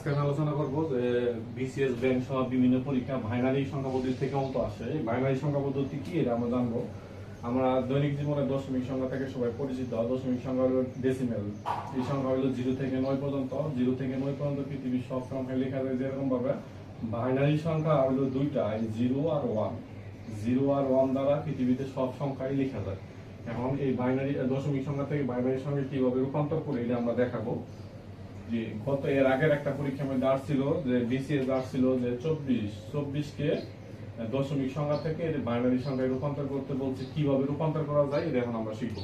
আজকে আমি আলোচনা করব যে বিসিএস ব্যাংক সহ বিভিন্ন পরীক্ষা বাইনারি সংখ্যা পদ্ধতি থেকে অঙ্ক আসে। এই বাইনারি সংখ্যা পদ্ধতি কি এটা আমরা জানব। আমরা দৈনিক জীবনে দশমিক সংখ্যা থেকে সবাই পরিচিত। দশমিক সংখ্যা হলো ডেসিমেল এই সংখ্যা হলো জিরো থেকে নয় পর্যন্ত। জিরো থেকে নয় পর্যন্ত পৃথিবীর সব সংখ্যা লেখা যায় যেরকম ভাবে বাইনারি সংখ্যা হলো দুইটা জিরো আর ওয়ান। জিরো আর ওয়ান দ্বারা পৃথিবীতে সব সংখ্যাই লেখা যায়। এখন এই বাইনারি দশমিক সংখ্যা থেকে বাইনারি সংখ্যা কীভাবে রূপান্তর করে এটা আমরা দেখাবো। গত এর আগের একটা পরীক্ষা মধ্যে আসছিল যে বিসিএস আসছিল যে চব্বিশ, চব্বিশকে দশমিক সংখ্যা থেকে বাইনারি সংখ্যায় রূপান্তর করতে বলছে। কীভাবে রূপান্তর করা যায়, এটা এখন আমরা শিখব।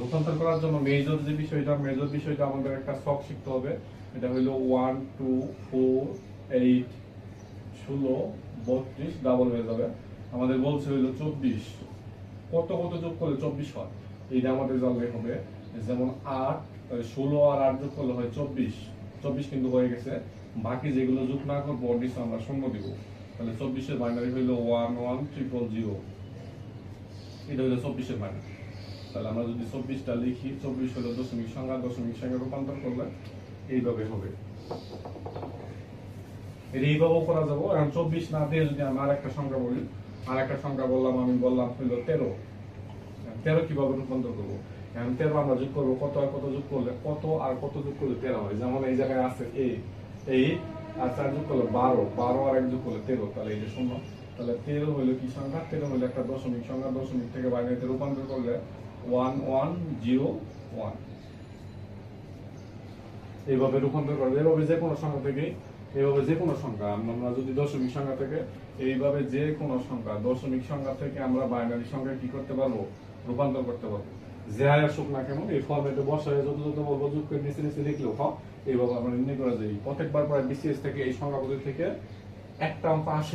রূপান্তর করার জন্য মেজর যে বিষয়টা মেজর বিষয়টা আমাদের একটা শখ শিখতে হবে। এটা হলো ওয়ান টু ফোর এইট ষোলো, বত্রিশ ডাবল হয়ে যাবে। আমাদের বলছে হইল চব্বিশ। কত কত যোগ করলে চব্বিশ হয়? এইটা আমাদের জানলে হবে। যেমন আট ষোলো আর আট যোগ করলে হয় চব্বিশ। চব্বিশ কিন্তু হয়ে গেছে। বাকি যেগুলো যোগ না করব অডিস আমরা শূন্য দিব। তাহলে চব্বিশের বাইনারি হইল ওয়ান ওয়ান ট্রিপল জিরো এটা হইল চব্বিশের বাইনারি তাহলে আমরা যদি চব্বিশটা লিখি, চব্বিশ হলো দশমিক সংখ্যা দশমিক সংখ্যা রূপান্তর করলে এইভাবে হবে। এটা এইভাবেও করা যাব। এখন চব্বিশ না দিয়ে যদি আমি আর একটা সংখ্যা বলি আর একটা সংখ্যা বললাম, আমি বললাম হইল তেরো। তেরো কীভাবে রূপান্তর করব? এখন তেরো আমরা যোগ করব, কত আর কত যোগ করলে, কত আর কত যোগ করলে তেরো হয়? যেমন এই জায়গায় আছে এই এই, আর চার যোগ করলে বারো বারো আর এক যোগ করলে তেরো, তাহলে এই যে শূন্য। তাহলে তেরো হইল কি সংখ্যা? তেরো হইল একটা দশমিক সংখ্যা, দশমিক থেকে বাইনারিতে রূপান্তর করলে ওয়ান ওয়ান, জিরো, ওয়ান। এইভাবে রূপান্তর করবে এইভাবে যে কোনো সংখ্যা থেকে, এইভাবে যে কোনো সংখ্যা, আমরা যদি দশমিক সংখ্যা থেকে, এইভাবে যে কোনো সংখ্যা, দশমিক সংখ্যা থেকে আমরা বাইনারি সংখ্যা কি করতে পারব? রূপান্তর করতে পারব। যে আয় আসুক না কেন, এই ফর্মেটে বসায় যত যত বলব, যোগ করে নিচে নিচে লিখলেও হয় এইভাবে আমরা নির্ণয় করা যায়। প্রত্যেকবার পরে বিসিএস থেকে এই সংখ্যা থেকে একটা অঙ্ক আসে।